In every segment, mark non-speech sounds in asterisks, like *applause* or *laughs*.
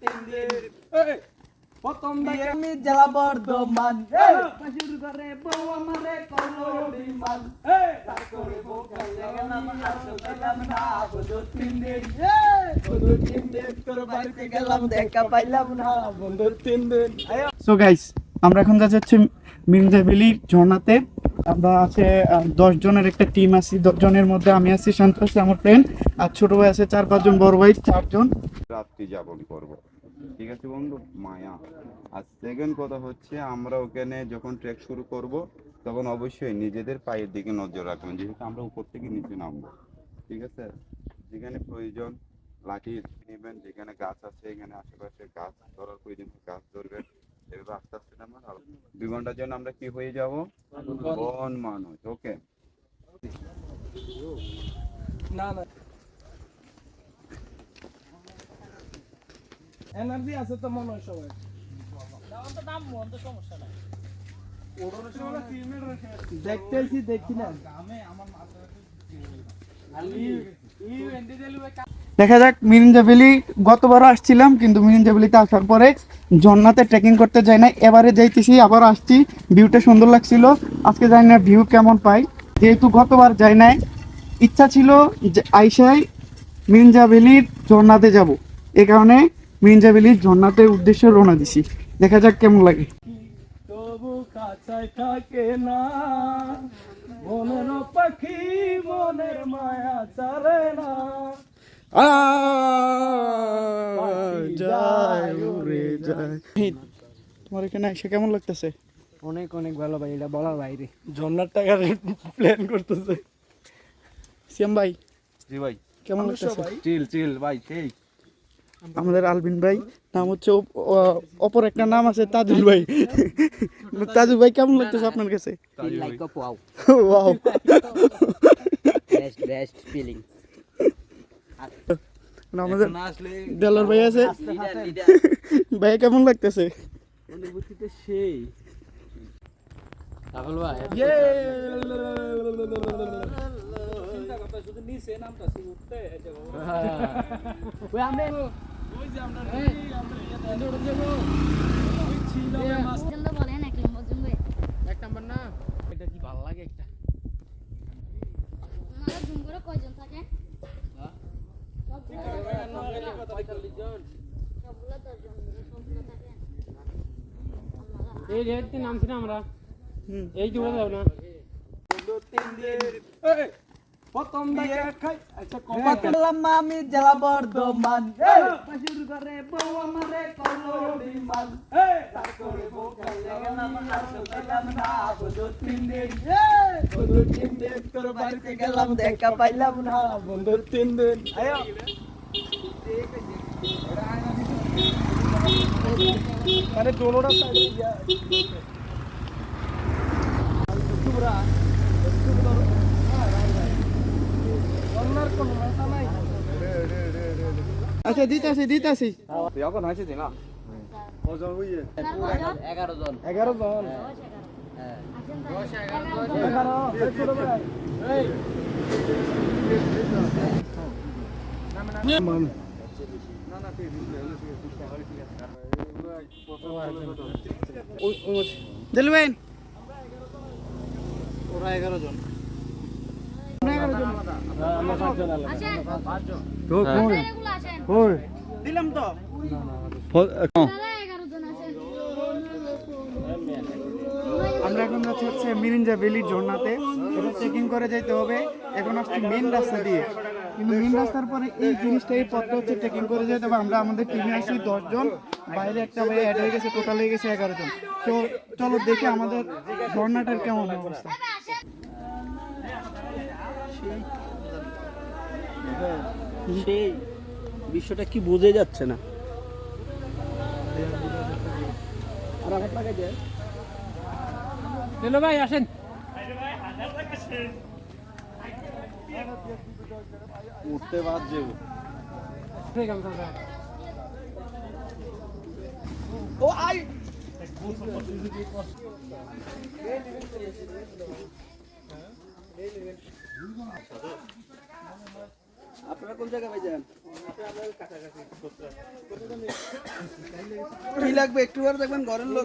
তিন না বন্ধু তিন তিন দিন আমরা এখন যাচ্ছি মির্জা ভ্যালির ঝর্ণাতে। আমরা আছে দশ জনের একটা টিম আছি দশ জনের মধ্যে আমি আছি, শান্ত আছে আমার ফ্রেন্ড আর ছোট ভাই আছে চার পাঁচজন, বড় ভাই চারজন। রাত্রি যাপন করব। ঠিক আছে বন্ধু? মায়া। আর সেকেন্ড কথা হচ্ছে, আমরা ওখানে যখন ট্রেক শুরু করব, তখন অবশ্যই নিজেদের পায়ের দিকে নজর রাখবেন। যেহেতু আমরা উপর থেকে নিচে নামবো। ঠিক আছে? যেখানে প্রয়োজন, লাঠি নেবেন, যেখানে গাছ আছে, এখানে আশেপাশে গাছ, ধরার প্রয়োজন, গাছ ধরবেন এভাবে আস্তে আস্তে নামবেন আর দুই ঘণ্টার জন্য আমরা কি হয়ে যাব বন মানুষ ওকে না না এনার্জি আছে তো মনে হয় সবাই দেখতেছি দেখি না দেখা যাক, মিরিঞ্জা ভ্যালি গতবার আসছিলাম, কিন্তু মিরিঞ্জা ভ্যালিতে আসার পরে ঝর্ণাতে ট্রেকিং করতে যাই না এবারে যাইতেছি, আবার আসছি। ভিউটা সুন্দর লাগছিল। আজকে জানি না ভিউ কেমন পাই। যেহেতু গতবার যাই নাই, ইচ্ছা ছিল যে আইসাই মিরিঞ্জা ভ্যালির ঝর্ণাতে যাব। এ কারণে মিরিঞ্জা ভ্যালির ঝর্ণাতে উদ্দেশ্যে রওনা দিছি। দেখা যাক কেমন লাগে। না। মনের পাখি মনের মায়া চারে না। তোমার এখানে এসে কেমন লাগতেছে? অনেক অনেক ভালো ভাই এটা বলার বাইরে। ঝর্ণার টাকার প্ল্যান করতেছে। ভাই জি ভাই। কেমন লাগতেছে? চিল চিল ভাই সেই আমাদের আলবিন ভাই নাম হচ্ছে অপর একটা নাম আছে তাজুল ভাই। তাজুল ভাই কেমন লাগতেছে আপনার কাছে? like a wow *laughs* wow best best feeling আমাদের দেলোর ভাই আছে। ভাই কেমন লাগতেছে? অনুভূতিতে সেই। রাহুল ভাই ওই আমরা পর্যন্ত বলেন এক নম্বর জন্য এক নাম্বার না এটা কি ভালো লাগে একটা আপনারা জুম করে কয়জন থাকে সবগুলো দশজন সবগুলো থাকে এই রেটটি নামছি না আমরা। এই দূরে যাও না। প্রথম খাই। আচ্ছা কমা আমি জেলা বর্ধমান। পাশুর ঘরে বউ আমারে করল বিমান তারপরে বউ কালে গেলাম আসো পেলাম না বন্ধু তিন দিন। বন্ধু তিন দিন তোর বাড়িতে গেলাম দেখা পাইলাম না বন্ধু তিন দিন। আয়ো। আরে দোনোটা সাইডে অন্যার কোনো মাথা নাই আচ্ছা দিতাছি দিতাছি এগারো জন এগারো জন এগারো এই ছোট ভাই এই দিল ভাই আসেন এগুলো আসেন তো আপনারা এগারো জন আমরা এখন যাচ্ছি হচ্ছে মিরিঞ্জা ভ্যালির ঝর্ণাতে। এটা চেকিং করে যেতে হবে। এখন আসছি মেন রাস্তা দিয়ে। কিন্তু মেন রাস্তার পরে এই জিনিসটা এই পথটা হচ্ছে চেকিং করে যেতে হবে আমরা আমাদের টিমে আছি দশজন বাইরে একটা ভাই অ্যাড হয়ে গেছে টোটাল হয়ে গেছে এগারো জন তো চলো দেখে আমাদের ঝর্ণাটার কেমন অবস্থা। সেই বিষয়টা কি বোঝা যাচ্ছে না। ভাই আসেন। উঠতে বাদ যাব আছে দাদা। আপনারা কোন জায়গায় ভাই যান? কি লাগবে একটু পরে দেখবেন ঘরের লোক?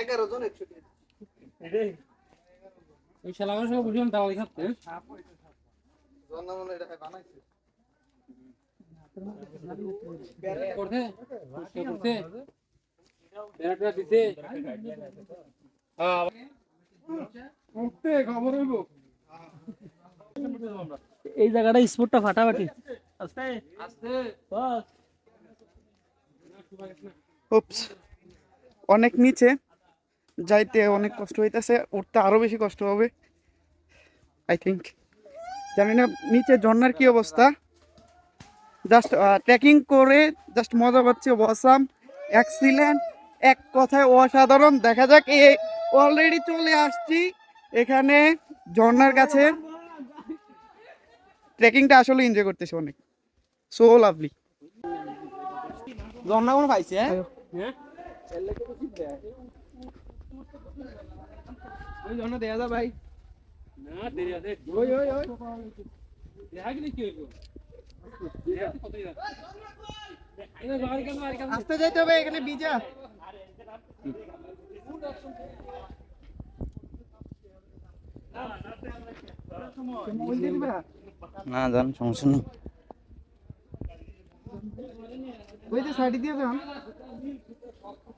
এগারো জন একশো ওই শালা আমার সঙ্গে বুঝলাম দাওয়াই খাচ্ছে করতে করতে বেড়াটা দিতে উঠতে খবর হইব। এই জায়গাটা স্পোর্টটা ফাটাফাটি। আস্তে উপস অনেক নিচে যাইতে অনেক কষ্ট হইতেছে উঠতে আরও বেশি কষ্ট হবে আই থিঙ্ক জানি না নিচে ঝর্নার কি অবস্থা? জাস্ট ট্রেকিং করে জাস্ট মজা পাচ্ছি অসাম এক্সিলেন্ট এক কথায় অসাধারণ। দেখা যাক এই অলরেডি চলে আসছি এখানে ঝর্নার কাছে। ট্রেকিংটা আসলে এনজয় করতেছি অনেক। সো লাভলি ঝর্ণা কোনো পাইছে হ্যাঁ? ওই জন্য দেয়া যা ভাই না দেরি আছে ওই ওই ওই দেখা গেলে কি হইব দেখা তো কতই না এনে বাড়ি কেন বাড়ি কেন আসতে যাইতে হবে এখানে বিজা না জান সমস্যা নেই। ওই যে সাইডে দিয়ে যান সাইড দিয়ে চলে আসুন তো ভাই তো ভিজতে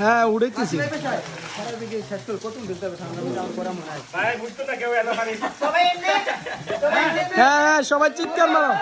হ্যাঁ উড়েছি হ্যাঁ হ্যাঁ সবাই চিৎকার মারো।